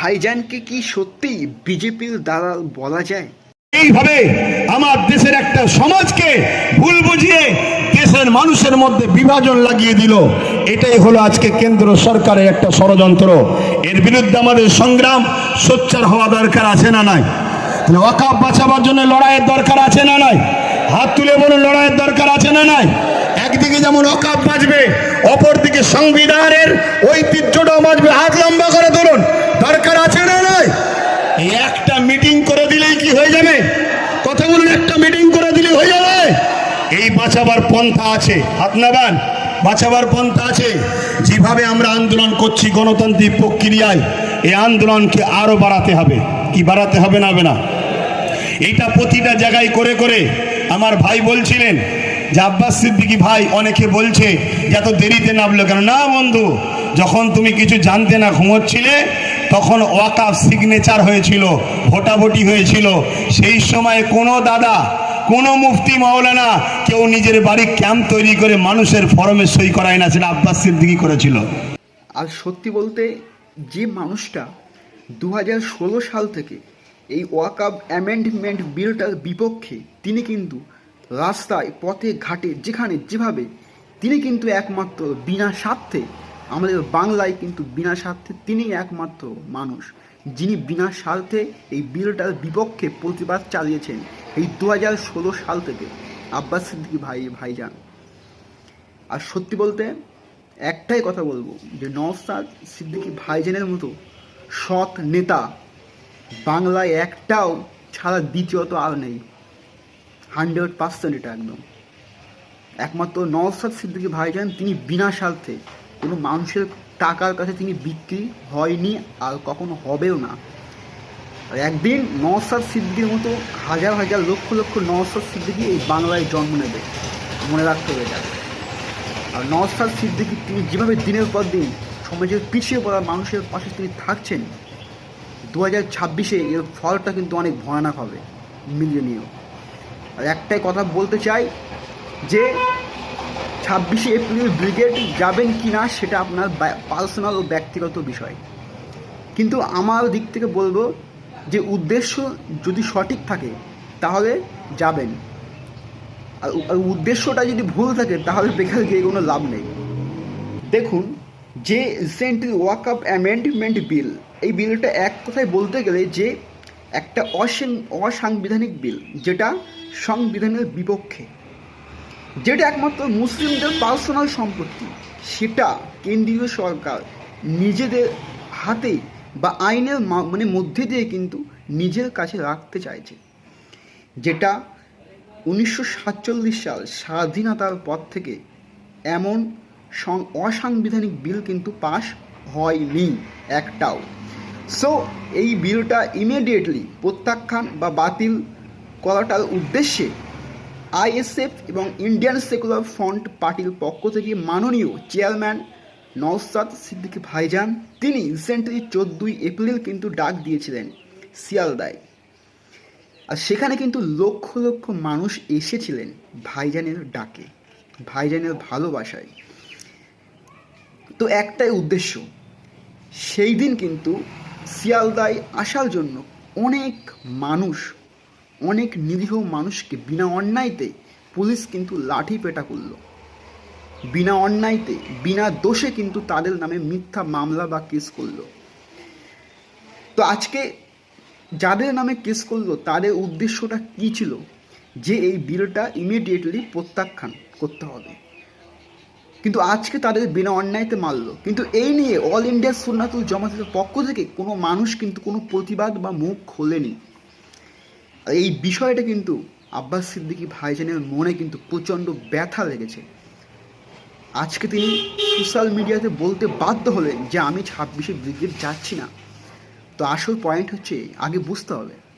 ভাইজানকে কি সত্যি বিজেপির দালাল বলা যায়? এইভাবে আমার দেশের একটা সমাজকে ভুল বুঝিয়ে দেশের মানুষের মধ্যে বিভাজন লাগিয়ে দিল। এটাই হলো আজকে কেন্দ্র সরকারের একটা ষড়যন্ত্র। এর বিরুদ্ধে আমাদের সংগ্রাম, সোচ্চার হওয়া দরকার আছে না নাই? ওয়াকাব বাঁচাবার জন্য লড়াইয়ের দরকার আছে না নাই? হাত তুলে বলুন, লড়াইয়ের দরকার আছে না নাই? একদিকে যেমন অকাপ বাঁচবে, অপরদিকে সংবিধানের ঐতিহ্যটাও বাঁচবে। হাত লম্বা করে ধরুন দরকার আছে না নাই এই একটা মিটিং করে দিলেই কি হয়ে যাবে কথা বলুন একটা মিটিং করে দিলে হয়ে যাবে এই বাঁচাবার পন্থা আছে। হাত নাবান বাঁচাবার পন্থা আছে। যেভাবে আমরা আন্দোলন করছি গণতান্ত্রিক প্রক্রিয়ায়, এই আন্দোলনকে আরও বাড়াতে হবে। কি বাড়াতে হবে না হবে না? এইটা প্রতিটা জায়গায় করে করে আমার ভাই বলছিলেন, যে আব্বাস সিদ্দিকি ভাই অনেকে বলছে যে এত দেরিতে নামলো কেন? না বন্ধু, যখন তুমি কিছু জানতে না ঘুমোচ্ছিলে, তখন ওয়াকাফ সিগনেচার হয়েছিল, ভোটাভুটি হয়েছিল। সেই সময় কোনো দাদা কোনো মুফতি মাওলানা কেউ নিজের বাড়ি ক্যাম্প তৈরি করে মানুষের ফরমে সই করায় না, সেটা আব্বাস সিদ্দিকি করেছিল। আর সত্যি বলতে যে মানুষটা দু সাল থেকে এই ওয়াকাব অ্যামেন্ডমেন্ট বিলটার বিপক্ষে, তিনি কিন্তু রাস্তায়, পথে, ঘাটে, যেখানে, যেভাবে, তিনি কিন্তু একমাত্র বিনা স্বার্থে, আমাদের বাংলায় কিন্তু বিনা স্বার্থে তিনি একমাত্র মানুষ, যিনি বিনা স্বার্থে এই বিলটার বিপক্ষে প্রতিবাদ চালিয়েছেন। এই দু হাজার ষোলো সাল থেকে আব্বাস সিদ্দিকী ভাই, ভাইজান। আর সত্যি বলতে একটাই কথা বলব যে নওসাদ সিদ্দিকী ভাইজানের মতো সৎ নেতা বাংলায় একটাও ছাড়া দ্বিতীয়ত আর নেই। হান্ড্রেড পার্সেন্ট এটা একদম। একমাত্র নওসাদ সিদ্দিকী ভাইজান তিনি বিনা স্বার্থে কোনো মানুষের টাকার কাছে তিনি বিক্রি হয়নি আর কখনো হবেও না। আর একদিন নওসাদ সিদ্দিকির মতো হাজার হাজার লক্ষ লক্ষ নওসাদ সিদ্দিকি এই বাংলায় জন্ম নেবে। মনে রাখতে হবে এটা। আর নওসাদ সিদ্দিকি, তিনি যেভাবে দিনের পর দিন সমাজের পিছিয়ে পড়া মানুষের পাশে তিনি থাকছেন দু হাজার ছাব্বিশে এর ফলটা কিন্তু অনেক ভয়ানক হবে মিলিয়ে নিয়েও আর একটাই কথা বলতে চাই যে, ছাব্বিশে এপ্রিল ব্রিগেড যাবেন কি না সেটা আপনার পার্সোনাল ও ব্যক্তিগত বিষয়। কিন্তু আমার দিক থেকে বলব যে উদ্দেশ্য যদি সঠিক থাকে, তাহলে যাবেন। আর উদ্দেশ্যটা যদি ভুল থাকে, তাহলে বেকার গিয়ে কোনো লাভ নেই। দেখুন, যে recently walk up amendment bill এই বিলটা এক কথায় বলতে গেলে যে একটা অসাং- অসাংবিধানিক বিল যেটা সংবিধানের বিপক্ষে। যেটা একমাত্র মুসলিমদের পার্সোনাল সম্পত্তি। সেটা কেন্দ্রীয় সরকার নিজেদের হাতে বা আইনের মানে মধ্যে দিয়ে কিন্তু নিজের কাছে রাখতে চাইছে। যেটা উনিশশো সাতচল্লিশ সাল স্বাধীনতার পর থেকে এমন অসাংবিধানিক বিল কিন্তু পাশ হয়নি একটাও। সো এই বিলটা ইমিডিয়েটলি প্রত্যাখ্যান বা বাতিল করাটার উদ্দেশ্যে আইএসএফ এবং ইন্ডিয়ান সেকুলার ফ্রন্ট পার্টির পক্ষ থেকে মাননীয় চেয়ারম্যান নওসাদ সিদ্দিকী ভাইজান, তিনি রিসেন্টলি চোদ্দোই এপ্রিল কিন্তু ডাক দিয়েছিলেন শিয়ালদায়। আর সেখানে কিন্তু লক্ষ লক্ষ মানুষ এসেছিলেন ভাইজানের ডাকে, ভাইজানের ভালোবাসায়। তো একটাই উদ্দেশ্য, সেই দিন কিন্তু শিয়ালদায় আসার জন্য অনেক মানুষ, অনেক নিরীহ মানুষকে বিনা অন্যায়তে পুলিশ কিন্তু লাঠি পেটা করল। বিনা অন্যায়তে, বিনা দোষে কিন্তু তাদের নামে মিথ্যা মামলা বা কেস করল। তো আজকে যাদের নামে কেস করল, তাদের উদ্দেশ্যটা কী ছিল? যে এই বিলটা ইমিডিয়েটলি প্রত্যাখ্যান করতে হবে। কিন্তু আজকে তাদের বিনা অন্যায়তে মারলো। কিন্তু এই নিয়ে অল ইন্ডিয়া সুন্নাতুল জামাতের পক্ষ থেকে কোনো মানুষ কিন্তু কোনো প্রতিবাদ বা মুখ খোলেনি। এই বিষয়টা কিন্তু আব্বাস সিদ্দিকী ভাইজানের মনে কিন্তু প্রচণ্ড ব্যথা লেগেছে। আজকে তিনি সোশ্যাল মিডিয়াতে বলতে বাধ্য হলেন যে আমি ছাব্বিশে ব্রিগেড যাচ্ছি না। তো আসল পয়েন্ট হচ্ছে, আগে বুঝতে হবে।